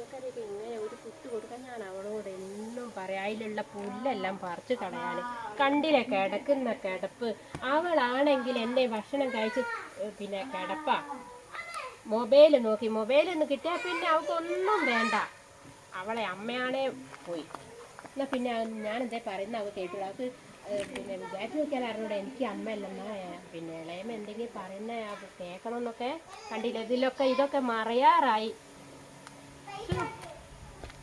പച്ചക്കറിയൊക്കെ ഇങ്ങനെ ഒരു കുത്ത് കൊടുക്കാൻ ഞാൻ അവളോട് എന്നും പറയാം. അതിലുള്ള പുല്ലെല്ലാം പറിച്ചു കളയാൻ കണ്ടില്ലേ? കിടക്കുന്ന കിടപ്പ്. അവളാണെങ്കിൽ എന്നെ ഭക്ഷണം കഴിച്ച് പിന്നെ കിടപ്പാ. മൊബൈൽ നോക്കി. മൊബൈൽ ഒന്ന് കിട്ടിയാൽ പിന്നെ അവൾക്കൊന്നും വേണ്ട. അവളെ അമ്മയാണേ പോയി. എന്നാ പിന്നെ ഞാൻ എന്താ പറയുന്ന അവൾ കേട്ടു അവൾക്ക് പിന്നെ വിചാരിച്ചു നോക്കിയാൽ അറിഞ്ഞൂടെ എനിക്ക് അമ്മയല്ലെന്നാ പിന്നെ ഇളയമ്മ എന്തെങ്കിലും പറയുന്ന കേൾക്കണം എന്നൊക്കെ കണ്ടില്ല. ഇതിലൊക്കെ ഇതൊക്കെ മറയാറായി.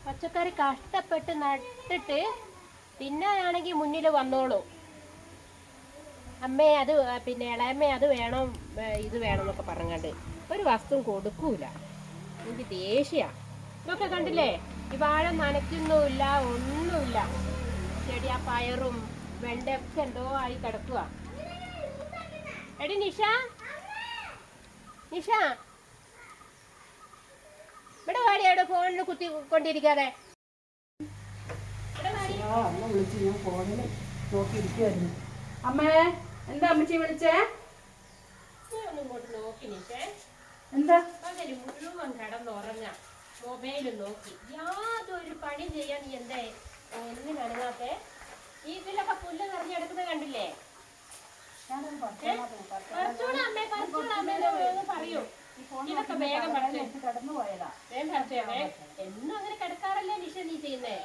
പച്ചക്കറി കഷ്ടപ്പെട്ട് നട്ടിട്ട് തിന്നാനാണെങ്കിൽ മുന്നിൽ വന്നോളൂ. അമ്മേ അത് പിന്നെ ഇളയമ്മേ അത് വേണം ഇത് വേണം എന്നൊക്കെ പറഞ്ഞാണ്ട് ഒരു വസ്തു കൊടുക്കൂല. എനിക്ക് ദേഷ്യ. ഇതൊക്കെ കണ്ടില്ലേ? ഈ വാഴ നനയ്ക്കുന്നുമില്ല ഒന്നുമില്ല. ചെടി ആ പയറും വെണ്ടയൊക്കെ എന്തോ ആയി കിടക്കുക എടി നിഷ നിഷ. ഇവിടെ വാടി അവിടെ ഫോണിൽ കുത്തി കൊണ്ടിരിക്കാതെ. അമ്മ വിളിച്ച് ഞാൻ ഫോണിൽ നോക്കിയിരിക്കുമായിരുന്നു അമ്മേ എന്താ അമ്മച്ചി വിളിച്ചേ? എന്താ? മുഴുവൻ കിടന്നുറങ്ങാം. മൊബൈൽ നോക്കി. യാതൊരു പണി ചെയ്യാൻ നീ എന്തേ? ഒന്നിനടങ്ങാത്തെ ഈ ഇതിലൊക്കെ പുല്ല് നിറഞ്ഞെടുക്കുന്നത് കണ്ടില്ലേ? അമ്മേ, പറിച്ചോളാം അമ്മേ എന്ന് ഒന്ന് പറയൂ. ഇതൊക്കെ വേഗം പറിച്ചേ കടന്നു പോയതാ. വേഗം പറിച്ചേ വേ- എന്നും അങ്ങനെ കിടക്കാറല്ലേ നിഷ നീ ചെയ്യുന്നേ?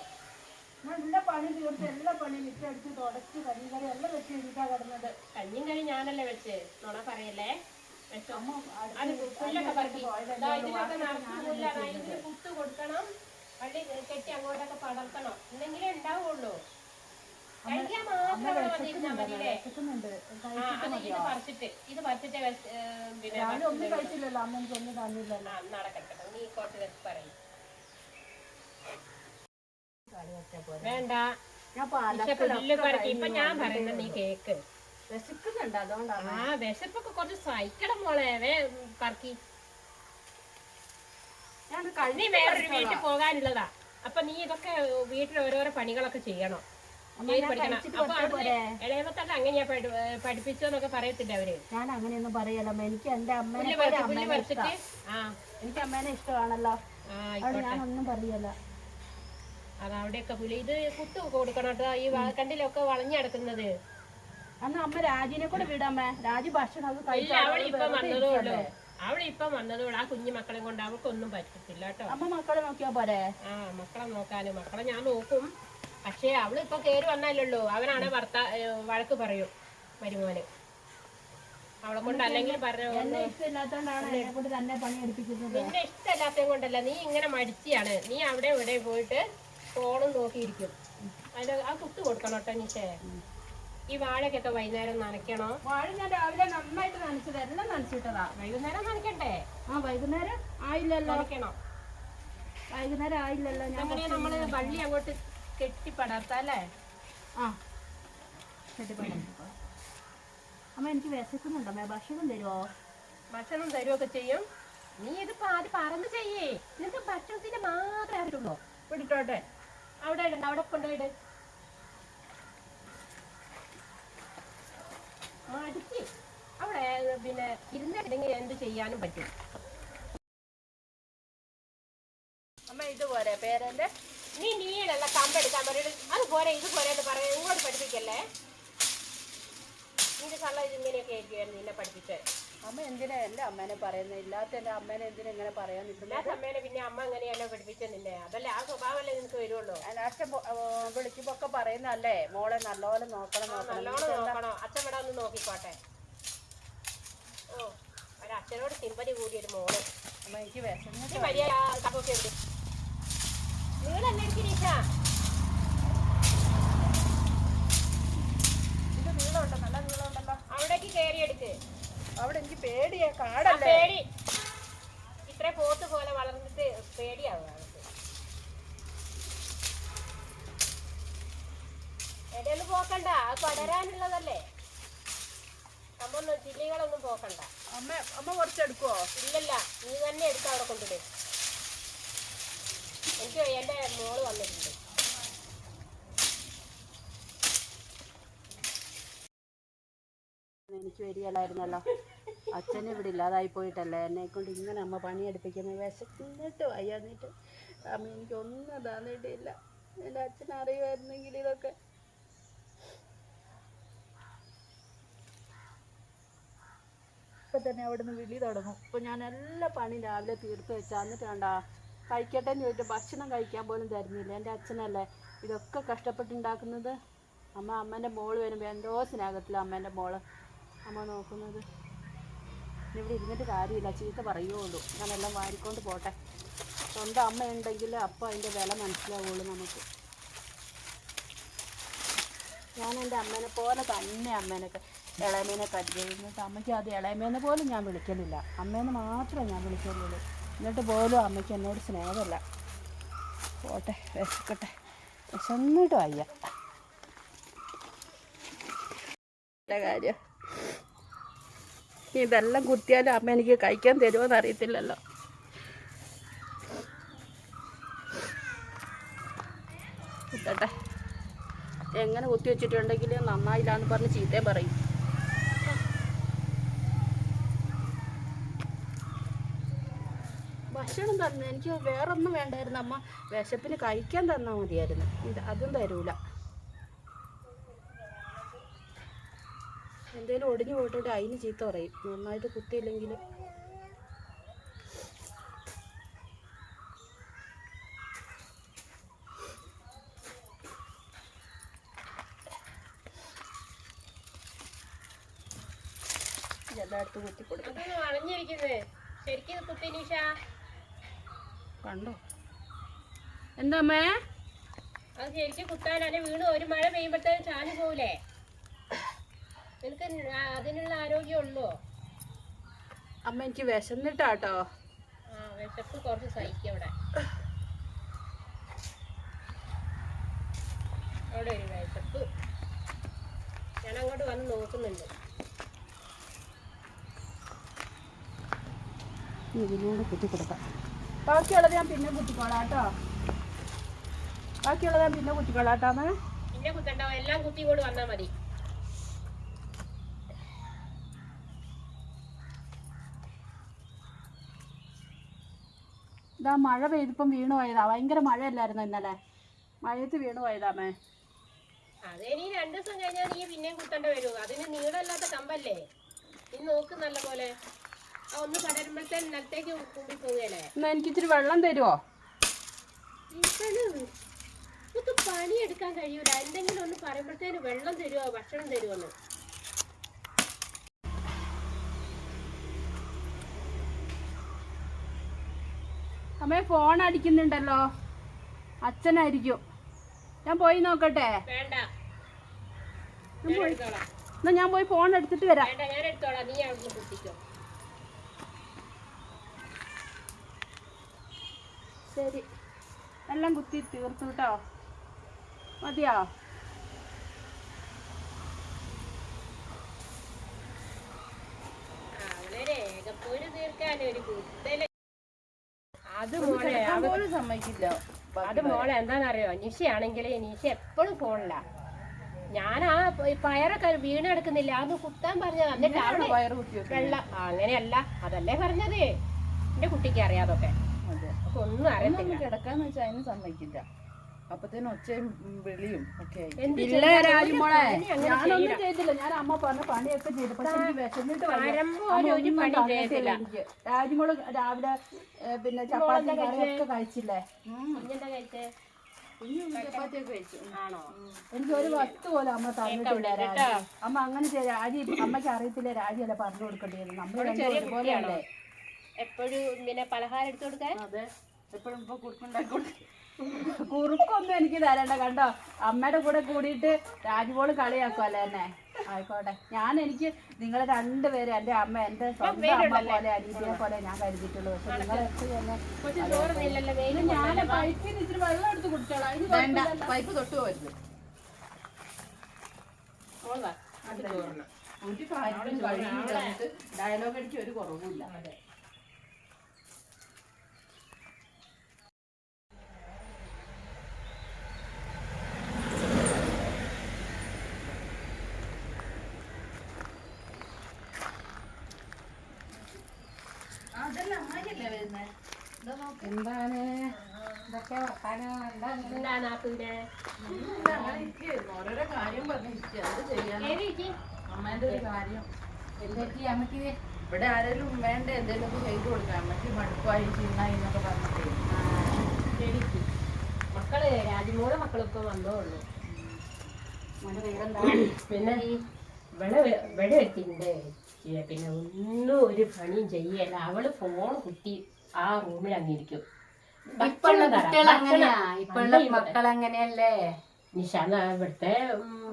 എല്ലാ പണി തീർത്ത് എല്ലാ പണി മിറ്റടിച്ച് തുടച്ച് കറികറി എല്ലാം വെച്ച് എഴുതിട്ടാ കിടന്നത്. കഞ്ഞിയും കഴി ഞാനല്ലേ വെച്ച്. നുണ പറയല്ലേ? പുല്ലാണ് കൊടുക്കണം. വള്ളി കെട്ടി അങ്ങോട്ടൊക്കെ പടർത്തണം. എന്നെങ്കിലേ ഉണ്ടാവുള്ളൂ. ഇത് പറിച്ചിട്ട് ഒന്നും കഴിച്ചില്ലല്ലോ അമ്മ എനിക്ക് ഒന്നും തന്നില്ലല്ലോ. നടക്കട്ടെ. നീ കുറച്ച് വെച്ച് പറയും. വേണ്ട. ഇപ്പൊ ഞാൻ പറയുന്നത് നീ കേക്ക്. വിശക്കുന്നുണ്ട് അതുകൊണ്ടാണ്. ആ വിശപ്പൊക്കെ കുറച്ച് സഹിക്കണം മോളെ. കറക്കി. നീ വേറൊരു വീട്ടിൽ പോകാനുള്ളതാ. അപ്പൊ നീ ഇതൊക്കെ വീട്ടിൽ ഓരോരോ പണികളൊക്കെ ചെയ്യണം. അങ്ങനെയാ പഠിപ്പിച്ചോന്നൊക്കെ പറയത്തില്ല അവർ? ഞാൻ അങ്ങനെയൊന്നും പറയലോ എനിക്ക് എന്റെ അമ്മേനെ എനിക്ക് അമ്മേനെ ഇഷ്ടമാണല്ലോ. ഞാൻ ഒന്നും പറയല്ല. അതവിടെയൊക്കെ പുലി ഇത് കുത്തു കൊടുക്കണം കേട്ടോ. ഈ വ- വളഞ്ഞു കിടക്കുന്നത് അന്ന് അമ്മ രാജിനെ കൂടെ വിടാമേ രാജി ഭക്ഷണം അത് ഇല്ല കഴിച്ചാൽ അവളിപ്പം വന്നതേ ഉള്ളൂ. അവളിപ്പം വന്നതേ ഉള്ളൂ. ആ കുഞ്ഞു മക്കളെ കൊണ്ട് അവൾക്കൊന്നും പറ്റത്തില്ല കേട്ടോ. അമ്മ മക്കളെ നോക്കിയാ പോരെ? ആ മക്കളെ നോക്കാനും. മക്കളെ ഞാൻ നോക്കും. പക്ഷേ അവൾ ഇപ്പൊ കേറി വന്നല്ലുള്ളൂ അവനാണ് ഭർത്താ വഴക്ക് പറയും മരുമോന്. അവളെ കൊണ്ട് അല്ലെങ്കിൽ പറഞ്ഞു നിന്നെ ഇഷ്ടമല്ലാത്തതും കൊണ്ടല്ല. നീ ഇങ്ങനെ മടിച്ചിയാണ്. നീ അവിടെ ഇവിടെ പോയിട്ട് ഫോണും നോക്കിയിരിക്കും. അതിന്റെ ആ കുത്തു കൊടുക്കണം കേട്ടോ നിശേ ഈ വാഴക്കൊക്കെ വൈകുന്നേരം നനയ്ക്കണോ? വാഴ ഞാൻ രാവിലെ നന്നായിട്ട് നനച്ചത്. എല്ലാം നനച്ചിട്ടതാ വൈകുന്നേരം നനയ്ക്കണ്ടേ? ആ വൈകുന്നേരം ആയില്ലല്ലോ. നനയ്ക്കണം. വൈകുന്നേരം ആയില്ലല്ലോ ഞാൻ നമ്മൾ വള്ളി അങ്ങോട്ട് കെട്ടി പടർത്താം അല്ലേ ആ. കെട്ടിപ്പണം അമ്മ എനിക്ക് വിശക്കുന്നുണ്ടോ? അമ്മ ഭക്ഷണം തരുമോ ഭക്ഷണം തരുമൊക്കെ ചെയ്യും. നീ ഇത് പാതി പറന്ന് ചെയ്യേ. നിനക്ക് ഭക്ഷണത്തിന് മാത്രമേ അറിയുള്ളൂ പിടിട്ടോട്ടെ അവിടെ ഇടണ്ട അവിടെ കൊണ്ടുപോയിട് മടിക്ക്. അവിടെ പിന്നെ ഇരുന്നിട്ടുണ്ടെങ്കിൽ എന്ത് ചെയ്യാനും പറ്റും. അമ്മ ഇതുപോലെ പേരന്റെ നീ നീടല്ല കമ്പെടുക്കാൻ പറയും. അത് പോരെ ഇത് പോരെ എന്ന് പറയാൻ ഇങ്ങോട്ട് പഠിപ്പിക്കല്ലേ? നിന്റെ കള്ള ഇതിങ്ങനെയൊക്കെ ആയിരിക്കുമായിരുന്നു നിന്നെ പഠിപ്പിച്ചേ അമ്മ എന്തിനാ എന്റെ അമ്മേനെ പറയുന്നത് ഇല്ലാത്ത എന്റെ അമ്മേനെ എന്തിനാ ഇങ്ങനെ പറയാൻ നിൽക്കുന്നത് എല്ലാ അമ്മേനെ പിന്നെ അമ്മ അങ്ങനെയല്ലോ പഠിപ്പിച്ച നിന്നെ? അതല്ലേ ആ സ്വഭാവമല്ലേ നിനക്ക് വരുള്ളൂ അച്ഛൻ വിളിക്കുമ്പോ ഒക്കെ പറയുന്നല്ലേ മോളെ നല്ലപോലെ നോക്കണം നല്ലോണം നോക്കണോ. അച്ഛൻ ഇവിടെ ഒന്ന് നോക്കിക്കോട്ടെ. ഓ ഒരച്ഛനോട് സിമ്പതി കൂടിയൊരു മോളെ. അമ്മ എനിക്ക് വിശന്നിട്ട് നീ വലിയ കപ്പൊക്കെ ഉണ്ട് നീളല്ലേ എനിക്ക് നിഷ ഇത് നീളമുണ്ട് നല്ല നീളമുണ്ടല്ലോ അവിടേക്ക് അവിടെ എനിക്ക് പേടിയാ കാടല്ലേ? പേടി. ഇത്ര പോത്ത് പോലെ വളർന്നിട്ട് പോക്കണ്ട അത് പടരാനുള്ളതല്ലേ? നമ്മൊന്നും ചില്ലികളൊന്നും പോക്കണ്ട. അമ്മ അമ്മ കുറച്ചെടുക്കുവോ? ഇല്ലല്ല നീ തന്നെ എടുത്ത് അവിടെ കൊണ്ടിട് എനിക്ക് എന്റെ മോൾ വന്നിട്ടുണ്ട്. എനിക്ക് വരികയല്ലായിരുന്നല്ലോ. അച്ഛനും ഇവിടെ ഇല്ലാതായി പോയിട്ടല്ലേ? എന്നെ കൊണ്ട് ഇങ്ങനെ അമ്മ പണിയെടുപ്പിക്കുന്നത് വിശക്കുന്നിട്ട് വയ്യാന്നിട്ട് അമ്മ എനിക്കൊന്നും തന്നിട്ടില്ല. എന്റെ അച്ഛൻ അറിയുമായിരുന്നെങ്കിൽ ഇതൊക്കെ. ഇപ്പം തന്നെ അവിടുന്ന് വിളി തുടങ്ങും. ഇപ്പം ഞാൻ എല്ലാ പണി രാവിലെ തീർത്ത് വെച്ചാൽ കണ്ടാ കഴിക്കട്ടെ എന്ന് ചോദിച്ചിട്ട് ഭക്ഷണം കഴിക്കാൻ പോലും തരുന്നില്ല. എന്റെ അച്ഛനല്ലേ ഇതൊക്കെ കഷ്ടപ്പെട്ടുണ്ടാക്കുന്നത്? അമ്മ അമ്മേന്റെ മോൾ വരുമ്പോൾ എന്തോ സ്നേഹത്തിലാണ് അമ്മേന്റെ മോൾ. അമ്മ നോക്കുന്നത്. ഇവിടെ ഇരുന്നിട്ട് കാര്യമില്ല. ചീത്ത പറയുള്ളൂ ഞാനെല്ലാം വാരിക്കൊണ്ട് പോട്ടെ. സ്വന്തം അമ്മ ഉണ്ടെങ്കിൽ അപ്പോൾ അതിന്റെ വില മനസ്സിലാവുള്ളൂ നമുക്ക്. ഞാൻ എന്റെ അമ്മേനെ പോലെ തന്നെ അമ്മേനൊക്കെ ഇളയമേനെ കരുതുന്നത് അമ്മയ്ക്ക് അത് ഇളയമേനെ പോലും ഞാൻ വിളിക്കലില്ല. അമ്മേനെ മാത്രമേ ഞാൻ വിളിക്കലുള്ളൂ. എന്നിട്ട് പോലും അമ്മയ്ക്ക് എന്നോട് സ്നേഹമല്ല. പോട്ടെ വിശക്കട്ടെ. വിശന്നിട്ട് വയ്യ. കാര്യം. ഇതെല്ലാം കുത്തിയാലും അമ്മ എനിക്ക് കഴിക്കാൻ തരുമോന്ന് അറിയത്തില്ലല്ലോ. കുത്തട്ടെ. എങ്ങനെ കുത്തി വെച്ചിട്ടുണ്ടെങ്കിൽ നന്നായില്ല എന്ന് പറഞ്ഞ് ചീത്തയും പറയും. ഭക്ഷണം തന്നെ എനിക്ക് വേറൊന്നും വേണ്ടായിരുന്നു അമ്മ. വിശപ്പിന് കഴിക്കാൻ തന്നാൽ മതിയായിരുന്നു. ഇത് അതും തരൂല. എന്തേലും ഒടിഞ്ഞു പോയിട്ട് അതിന് ചീത്ത പറയും. നന്നായിട്ട് കുത്തിയില്ലെങ്കിൽ. എല്ലായിടത്തും കുത്തി കൊടുക്കും ശരിക്കും കുത്തി നിഷ. കണ്ടോ? എന്താ അമ്മേ അത് ശരിക്കും കുത്താനാണ് വീണ് ഒരു മഴ പെയ്യുമ്പോഴത്തേക്കും ചാൽ പോകൂലേ നിനക്ക് അതിനുള്ള ആരോഗ്യം ഉള്ളോ? അമ്മ എനിക്ക് വിശന്നിട്ടാട്ടോ. ആ വിശപ്പ് കുറച്ച് സഹിക്കും അവിടെ. അവിടെ ഒരു വിശപ്പ്. ഞാൻ അങ്ങോട്ട് വന്ന് നോക്കുന്നുണ്ട്. ഇതിനോട് കുത്തി കൊടുക്കാം ബാക്കിയുള്ളത് ഞാൻ പിന്നെ കുത്തിക്കോളാം കേട്ടോ. ബാക്കിയുള്ളത് ഞാൻ പിന്നെ കുത്തിക്കോളാം കേട്ടോ പിന്നെ കുത്തണ്ട എല്ലാം കുത്തി വന്നാ വന്നാൽ മതി. ഇതാ മഴ പെയ്തിപ്പം വീണു പോയതാ. ഭയങ്കര മഴയല്ലായിരുന്നു ഇന്നലെ? മഴയത്ത് വീണു പോയതാമേ അത് നീ രണ്ടു ദിവസം കഴിഞ്ഞാൽ നീ പിന്നെയും കുത്തേണ്ട വരൂ. അതിന് നീളല്ലാത്ത കമ്പല്ലേ? നീ നോക്ക് നല്ല പോലെ എന്നാ എനിക്ക് ഇച്ചിരി വെള്ളം തരുമോ നമുക്ക് പണിയെടുക്കാൻ കഴിയൂല. എന്തെങ്കിലും ഒന്ന് പറയുമ്പോഴത്തേന് വെള്ളം തരുമോ ഭക്ഷണം തരുമോന്ന് അമ്മേ ഫോൺ അടിക്കുന്നുണ്ടല്ലോ. അച്ഛനായിരിക്കും. ഞാൻ പോയി നോക്കട്ടെ? എന്നാ ഞാൻ പോയി ഫോൺ എടുത്തിട്ട് വരാം. ഞാൻ എടുത്തോളാം. നീ അവിടെ കുത്തിക്കോ ശരി. എല്ലാം കുത്തി തീർത്തു കേട്ടോ. മതിയോ? അത് മോളെ പോലും സമ്മതിക്കില്ല. അത് മോളെ എന്താണെന്നറിയോ? നിഷയാണെങ്കിൽ നിഷ എപ്പോഴും ഫോണില്ല ഞാൻ ആ പയറൊക്കെ വീണെടുക്കുന്നില്ല. അന്ന് കുത്താൻ പറഞ്ഞത്. എന്നിട്ട് വെള്ളം. അങ്ങനെയല്ല. അതല്ലേ പറഞ്ഞത്. എന്റെ കുട്ടിക്ക് അറിയാതൊക്കെ ഒന്നും അറിയത്തില്ല. കിടക്കാന്ന് വെച്ചാൽ അതിന് സമ്മതിക്കില്ല. അപ്പത്തേനും ഒച്ചയും വിളിയും ഒക്കെ ഞാനൊന്നും ചെയ്തില്ല. ഞാൻ അമ്മ പറഞ്ഞ പണിയൊക്കെ ചെയ്തു. പക്ഷെ വിശന്നിട്ട്. രാജുമോൾ രാവിലെ പിന്നെ ചപ്പാത്തി കറിയൊക്കെ കഴിച്ചില്ലേ? എനിക്ക് ഒരു വസ്തു പോലെ അമ്മ തന്നിട്ടില്ല രാജി. അമ്മ അങ്ങനെ ചെയ്യ രാജി അമ്മയ്ക്ക് അറിയത്തില്ല രാജിയല്ല പറഞ്ഞു കൊടുക്കേണ്ടിയത് നമ്മൾ പോലെയല്ലേ ഒരുപോലെയല്ലേ എപ്പോഴും പിന്നെ പലഹാരം എടുത്തു കൊടുക്കാൻ? അതെ. എപ്പോഴും ഇപ്പൊ കുറുക്കുണ്ടാക്കി കുറുക്കൊന്നും എനിക്ക് തരണ്ട. കണ്ടോ? അമ്മയുടെ കൂടെ കൂടിയിട്ട് രാജുപോൾ കളിയാക്കുമല്ലേ എന്നെ? ആയിക്കോട്ടെ. ഞാൻ എനിക്ക് നിങ്ങൾ രണ്ടുപേരും എന്റെ അമ്മ എന്റെ സ്വന്തം അമ്മ പോലെ അനീതിയെ പോലെ ഞാൻ കരുതിയിട്ടുള്ളൂ. പക്ഷെ വെയിൽ ഞാൻ പൈപ്പിൽ ഇച്ചിരി വെള്ളം എടുത്ത് കുടിച്ചോളാം. പൈപ്പ് തൊട്ട് പോരുത്. അത്. ഡയലോഗ് അടിച്ച് ഒരു കുറവുമില്ല. എന്താണ്? ഇതൊക്കെ വർത്താനം? എന്താണ് എന്താ ഓരോരോ കാര്യം പറഞ്ഞിരിക്കുക അത് ചെയ്യാൻ ഒരു കാര്യം എന്തൊക്കെ ഇവിടെ ആരെങ്കിലും വേണ്ട എന്തെങ്കിലും ഒക്കെ ചെയ്തു കൊടുക്കാം. അമ്മയ്ക്ക് മടുപ്പായി ചിന്നായി എന്നൊക്കെ പറഞ്ഞിട്ടേ. മക്കൾ രാജ്മോളെ മക്കളൊക്കെ വന്നേ ഉള്ളൂ പിന്നെ ഇവിടെ ഇവിടെ എത്തിണ്ട് പിന്നെ ഒന്നും ഒരു പണിയും ചെയ്യല്ല. അവൾ ഫോൺ കുത്തി ആ റൂമിൽ അങ്ങിരിക്കും ഇപ്പുള്ള മക്കൾ അങ്ങനെയല്ലേ? നിഷാന്ന ഇവിടുത്തെ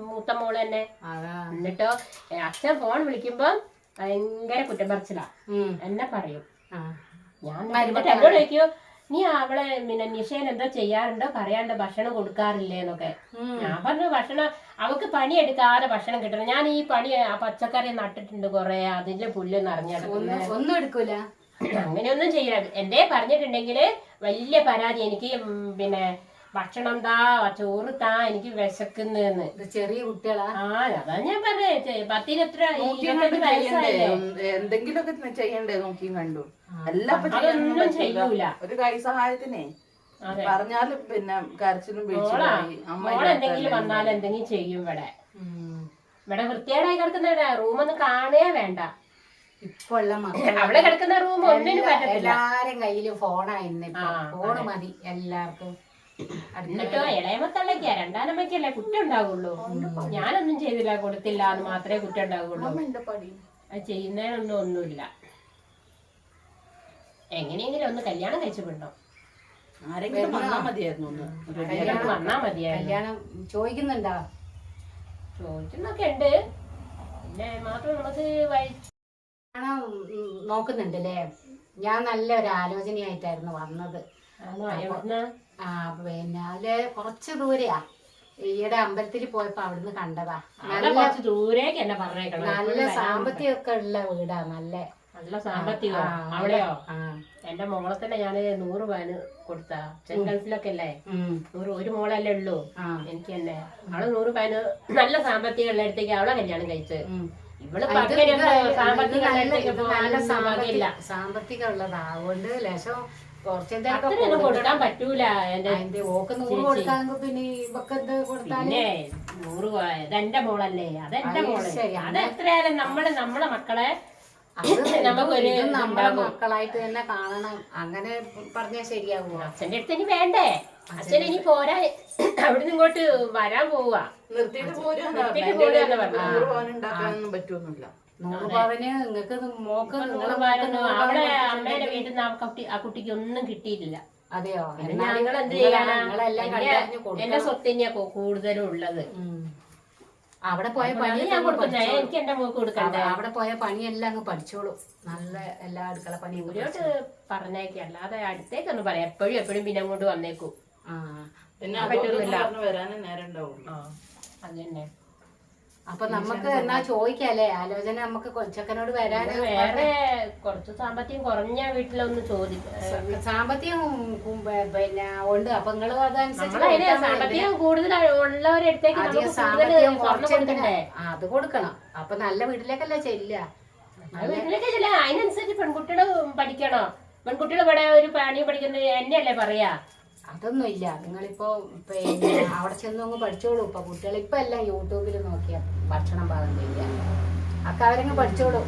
മൂത്ത മോൾ തന്നെ. എന്നിട്ടോ അച്ഛൻ ഫോൺ വിളിക്കുമ്പോ ഭയങ്കര കുറ്റം പറച്ചിലാ. എന്നെ പറയും. ഞാൻ എന്നിട്ട് എന്നോട് ചോദിക്കോ നീ അവളെ പിന്നെ നിഷേൻ എന്തോ ചെയ്യാറുണ്ടോ? പറയാണ്ട് ഭക്ഷണം കൊടുക്കാറില്ലേ? എന്നൊക്കെ. ഞാൻ പറഞ്ഞു ഭക്ഷണം അവൾക്ക് പണി എടുക്കാതെ ഭക്ഷണം കിട്ടണം. ഞാൻ ഈ പണി ആ പച്ചക്കറി നട്ടിട്ടുണ്ട് കൊറേ അതിന്റെ പുല്ല് നിറഞ്ഞെടുക്കുന്നു ഒന്നും എടുക്കൂല. അങ്ങനെയൊന്നും ചെയ്യരുത്. എന്തേ പറഞ്ഞിട്ടുണ്ടെങ്കിൽ വലിയ പരാതി എനിക്ക് പിന്നെ ഭക്ഷണം താ ചോറ് താ എനിക്ക് വിശക്കുന്നെന്ന്. ചെറിയ കുട്ടികളാ? ആ അതാ ഞാൻ പറഞ്ഞേ പത്തിന് എത്ര എന്തെങ്കിലുമൊക്കെ ചെയ്യണ്ടേ നോക്കിയും കണ്ടു? അതൊന്നും ചെയ്യൂല. ഒരു കൈ സഹായത്തിനെ. പറഞ്ഞാലും പിന്നെ കരച്ചിലും എന്തെങ്കിലും വന്നാൽ എന്തെങ്കിലും ചെയ്യും ഇവിടെ. ഇവിടെ വൃത്തികേടായി കിടക്കുന്ന റൂമൊന്നും കാണുകയേ വേണ്ട. ഇപ്പൊ ഉള്ള കിടക്കുന്ന റൂം ഒന്നിനും പറ്റത്തില്ല. എല്ലാരും കയ്യിൽ ഫോണായിരുന്നു ഫോണ് മതി എല്ലാവർക്കും. എന്നിട്ടോ ഇളയമത്തള്ളക്കാ രണ്ടാനമ്മയ്ക്കല്ലേ കുറ്റം ഉണ്ടാവുള്ളൂ. ഞാനൊന്നും ചെയ്തില്ല. കൊടുത്തില്ല എന്ന് മാത്രമേ കുറ്റം ഉണ്ടാവുള്ളൂ. അത് ചെയ്യുന്നതിനൊന്നും ഒന്നുമില്ല. എങ്ങനെയെങ്കിലും ഒന്ന് കല്യാണം കഴിച്ചു വിടണം ആരെങ്കിലും വന്നാ മതിയായിരുന്നു ഒന്ന്. കല്യാണം വന്നാ മതിയായിരുന്നു. കല്യാണം ചോദിക്കുന്നുണ്ടോ? ചോദിക്കുന്നൊക്കെ ഉണ്ട്. പിന്നെ മാത്രം നമുക്ക് കല്യാണം നോക്കുന്നുണ്ടല്ലേ? ഞാൻ നല്ല ഒരു ആലോചനയായിട്ടായിരുന്നു വന്നത്. ആ പിന്നെ അതിൽ കുറച്ച് ദൂരെയാ. ഈയിടെ അമ്പലത്തിൽ പോയപ്പോ അവിടുന്ന് കണ്ടതാ. നല്ല കുറച്ച് ദൂരേക്ക് എന്നെ പറഞ്ഞേക്കണം? നല്ല സാമ്പത്തികമൊക്കെ ഉള്ള വീടാ നല്ല. നല്ല സാമ്പത്തികം അവിടെയോ? എന്റെ മോളെ തന്നെ ഞാൻ നൂറ് പവന് കൊടുത്ത. ചെൻ ഗൾഫിലൊക്കെ അല്ലേ നൂറ് ഒരു മോളല്ലേ ഉള്ളൂ? എനിക്ക് തന്നെ. അവൾ നൂറ് പവന് നല്ല സാമ്പത്തികം ഉള്ള അടുത്തേക്ക് അവളെ കല്യാണം കഴിച്ച് ഉം. ഇവൾ സാമ്പത്തിക ഉള്ളതാകൊണ്ട് ലക്ഷം കുറച്ചെന്തൊക്കെ അത്രയൊന്നും കൊടുക്കാൻ പറ്റൂല എന്റെ ഓക്ക് നൂറ് കൊടുക്കാമെങ്കിൽ പിന്നെ ഇവക്കെന്ത് കൊടുത്താലേ നൂറ് ഇതെന്റെ മോളല്ലേ? അതെന്റെ അത് മോൾ. ശരി, അത് എത്രയായാലും നമ്മൾ നമ്മളെ മക്കളെ നമുക്കൊരു ഇത് നമ്മളെ മക്കളായിട്ട് തന്നെ കാണണം. അങ്ങനെ പറഞ്ഞാ ശരിയാകുമോ അച്ഛന്റെ അടുത്ത് ഇനി വേണ്ടേ? അച്ഛൻ ഇനി പോരാ. അവിടുന്ന് ഇങ്ങോട്ട് വരാൻ പോവാ. നിർത്തിയിട്ട്. നൂറ് പവന് നിങ്ങൾക്ക് മോക്ക് നൂറ് അമ്മേടെ വീട്ടിൽ നിന്ന് ആ കുട്ടി ആ കുട്ടിക്ക് ഒന്നും കിട്ടിയിട്ടില്ല. അതെയോ? ഞങ്ങൾ എന്ത് ചെയ്യാനാ? എന്റെ- കണ്ടറിഞ്ഞ് എന്റെ കൊടുക്കണം സ്വത്ത് തന്നെയാ കൂടുതലും ഉള്ളത്. അവിടെ പോയ പണി ഞാൻ കൊടുക്കുന്ന എനിക്ക് എന്റെ മോക്ക് കൊടുക്കണ്ട. അവിടെ പോയ പണിയെല്ലാം അങ്ങ് പഠിച്ചോളൂ. നല്ല എല്ലാ അടുക്കള പണിയും കൂടി പറഞ്ഞേക്കല്ലാതെ അല്ലാതെ അടുത്തേക്കൊന്നും പറയാം. എപ്പോഴും എപ്പോഴും പിന്നെ അങ്ങോട്ട് വന്നേക്കും. വരാനേ അത് തന്നെ അപ്പൊ നമുക്ക് എന്നാ ചോദിക്കാല്ലേ? ആലോചന നമുക്ക് കൊച്ചക്കനോട് വരാൻ ഇത് വേറെ കുറച്ച് സാമ്പത്തികം കുറഞ്ഞ വീട്ടിലൊന്ന് ചോദിക്കും സാമ്പത്തികം പിന്നെ ഉണ്ട്. അപ്പൊ നിങ്ങൾ അതനുസരിച്ച്. സാമ്പത്തികം കൂടുതൽ ഉള്ളവരെടുത്തേക്ക് സാമ്പത്തികം സ്വർണം കുറച്ച് കൊടുക്കണ്ടേ? ആ, അത് കൊടുക്കണം. അപ്പൊ നല്ല വീട്ടിലേക്കല്ലേ ചെല്ല വീട്ടിലേക്ക് അതിനനുസരിച്ച് പെൺകുട്ടികൾ പഠിക്കണോ. പെൺകുട്ടികൾ ഇവിടെ ഒരു പണി പഠിക്കുന്നത് എന്നെയല്ലേ പറയാ? അതൊന്നും ഇല്ല. നിങ്ങളിപ്പോ പിന്നെ അവിടെ ചെന്ന് അങ്ങ് പഠിച്ചോളൂ. ഇപ്പൊ കുട്ടികൾ ഇപ്പൊ എല്ലാം യൂട്യൂബിൽ നോക്കിയ ഭക്ഷണം പാകം ചെയ്യാൻ ഒക്കെ അവരങ്ങ് പഠിച്ചോളൂ.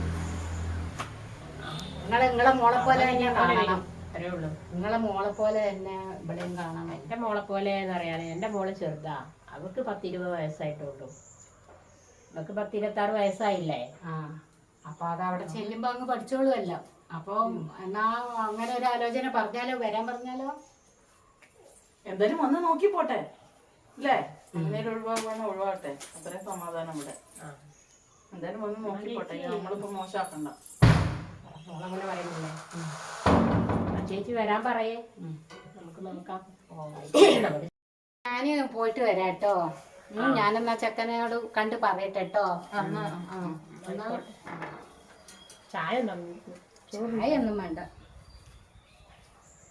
നിങ്ങളെ നിങ്ങളെ മോളെ പോലെ തന്നെ കാണണം. അത്രേ ഉള്ളൂ. നിങ്ങളെ മോളെ പോലെ തന്നെ ഇവിടെയും കാണാം എന്റെ മോളെ പോലെ എന്ന് എന്റെ മോൾ ചെറുതാ. അവൾക്ക് പത്തിരുപത് വയസ്സായിട്ടുള്ളൂ അവൾക്ക് പത്തിരുപത്താറ് വയസ്സായില്ലേ? ആ. അപ്പൊ അത് അവിടെ ചെല്ലുമ്പോ അങ്ങ് പഠിച്ചോളൂ അല്ല അപ്പൊ എന്നാ അങ്ങനെ ഒരു ആലോചന പറഞ്ഞാലോ? വരാൻ പറഞ്ഞാലോ? എന്തായാലും വന്ന് നോക്കി പോട്ടെ. അല്ലേ അങ്ങനെ ഒരു ഒഴിവാകുവാണ് ഒഴിവാകട്ടെ അത്രയും സമാധാനം ഇവിടെ. എന്തായാലും വന്ന് നോക്കി പോട്ടെ. നമ്മളിപ്പോ മോശമാക്കണ്ട പറയുന്നില്ലേ ചേച്ചി വരാൻ പറയേ. നമുക്ക് നോക്കാം. ഞാൻ പോയിട്ട് വരാം കേട്ടോ ഞാനെന്നാ ചെക്കനോട് കണ്ട് പറയട്ടെ കേട്ടോ എന്നാ ചായ ഒന്നും വേണ്ട.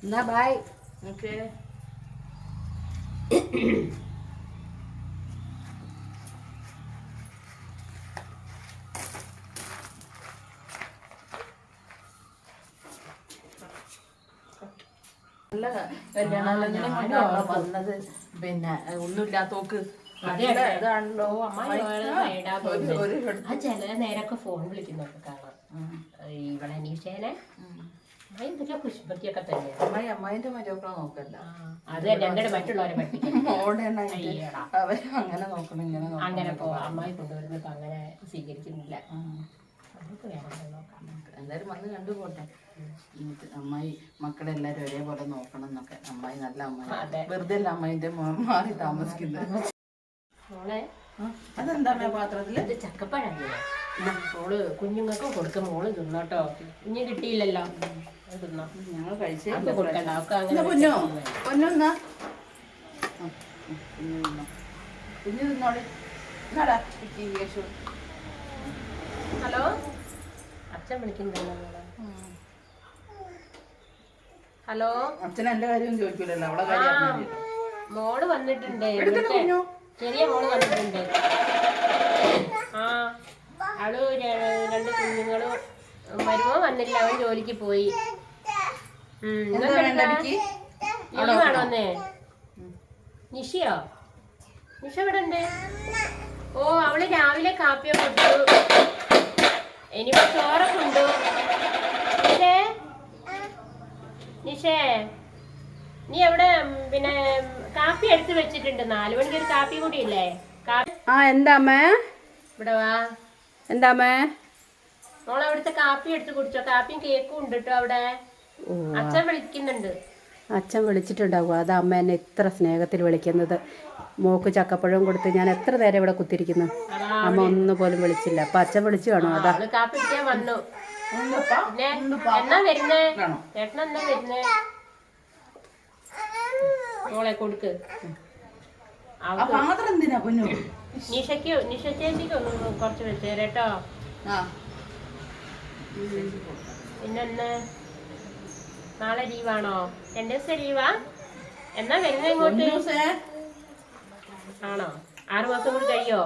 എന്നാ ബായ് ഓക്കെ. നല്ല കല്യാണാലോചനയും കൊണ്ടാണോ വന്നത് പിന്നെ ഒന്നുമില്ലാത്തോക്ക്. ആ ചില നേരൊക്കെ ഫോൺ വിളിക്കുന്നൊക്കെ കാണാം. ഇവളെ അനീഷേനെ. തന്നെ അമ്മായി അമ്മായിന്റെ മരുമക്കളെ നോക്കല്ല അത് തന്നെ മറ്റുള്ളവരെ അങ്ങനെ നോക്കണം ഇങ്ങനെ അങ്ങനെ പോ അമ്മായി കൊണ്ടുവരുന്നത് അങ്ങനെ സ്വീകരിക്കുന്നില്ല. ഉം. നമുക്ക് വേറെ നോക്കാം. വന്ന് അമ്മായി മക്കളെല്ലാരും ഒരേപോലെ നോക്കണം എന്നൊക്കെ. അമ്മായി നല്ല. അമ്മായി. വെറുതെ അല്ല അമ്മായിന്റെ മാറി താമസിക്കുന്നത്. മോളെ അതെന്താ പാത്രത്തിൽ? ചക്കപ്പഴം ചക്കപ്പഴല്ലേ മോൾ കുഞ്ഞുങ്ങൾക്ക് കൊടുക്കും മോൾ തിന്നോട്ടോ. കുഞ്ഞ് കിട്ടിയില്ലല്ലോ. തിന്നോ. ഞങ്ങൾ കഴിച്ചേ അത് കൊടുക്കണ്ട അവൾക്ക് അങ്ങനെ എന്നാ പൊന്നോ? പൊന്നൊന്നാ? കുഞ്ഞു തിന്നോളി. എന്നാടാ ഇച്ചി ഹലോ? അച്ഛൻ വിളിക്കുന്നുണ്ടല്ലോ ഹലോ? അച്ഛൻ എന്റെ കാര്യം ചോദിക്കൂലല്ലോ അവളെ കാര്യം മോൾ വന്നിട്ടുണ്ട് ചെറിയ മോൾ വന്നിട്ടുണ്ട്. ആ. അവൾ രണ്ട് കുഞ്ഞുങ്ങളും വരുമോ വന്നില്ല അവൻ ജോലിക്ക് പോയി. ഉം, എന്താ വേണ്ട എടുക്കാ? എനിക്ക് ലീവാണോ നിഷ ഇവിടെ ഉണ്ട് ഓ അവൾ രാവിലെ കാപ്പിയൊക്കെ കൊടുത്തു. ഇനിയിപ്പോ ചോറൊക്കെ ഉണ്ട് നിഷേ? നിഷേ? നീ എവിടെ പിന്നെ കാപ്പി എടുത്തു വെച്ചിട്ടുണ്ട്. നാലു മണിക്ക് ഒരു കാപ്പി കൂടി ഇല്ലേ? ആ എന്താ അമ്മേ? ഇവിടെ വാ. എന്താ അമ്മേ മോളെ അവിടുത്തെ കാപ്പി എടുത്ത് കുടിച്ചോ. കാപ്പിയും കേക്കും ഉണ്ട് കേട്ടോ അവിടെ അച്ഛൻ വിളിക്കുന്നുണ്ട്. അച്ഛൻ വിളിച്ചിട്ടുണ്ടാവും അതാ അമ്മ എന്നെ ഇത്ര സ്നേഹത്തിൽ വിളിക്കുന്നത്. മോക്ക് ചക്കപ്പഴവും കൊടുത്ത് ഞാൻ എത്ര നേരം ഇവിടെ കുത്തിരിക്കുന്നു അമ്മ ഒന്നും പോലും വിളിച്ചില്ല. അപ്പൊ അച്ഛൻ വിളിച്ചു കാണോ അതാ. മോളെ കൊടുക്ക്. നിഷയ്ക്ക് നിഷ ചേച്ചിക്ക് ഒന്ന് കുറച്ച് വെച്ചേരട്ടോ ആ. പിന്നെന്ന് നാളെ ലീവാണോ? രണ്ട് ദിവസം ലീവാ? എന്നാ വരുന്നത് ഇങ്ങോട്ട്. ആണോ? ആറു മാസം കൂടി കഴിയോ?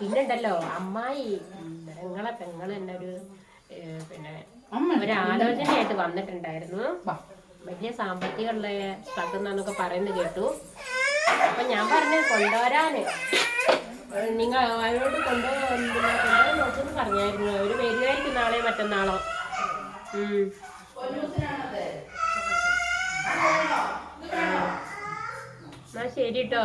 പിന്നെണ്ടല്ലോ അമ്മായി. പെങ്ങളെ പെങ്ങൾ തന്നെ ഒരു പിന്നെ ഒരു ആലോചനയായിട്ട് വന്നിട്ടുണ്ടായിരുന്നു. വലിയ സാമ്പത്തികമുള്ള സ്ഥലത്തുനിന്നൊക്കെ പറയുന്നത് കേട്ടു. അപ്പൊ ഞാൻ പറഞ്ഞു കൊണ്ടുവരാന്. നിങ്ങൾ അവരോട് കൊണ്ടുപോകാൻ നോക്കുമെന്ന് പറഞ്ഞായിരുന്നു. അവർ വരുമായിരിക്കും നാളെ മറ്റന്നാളോ. എന്നാ ശരി കേട്ടോ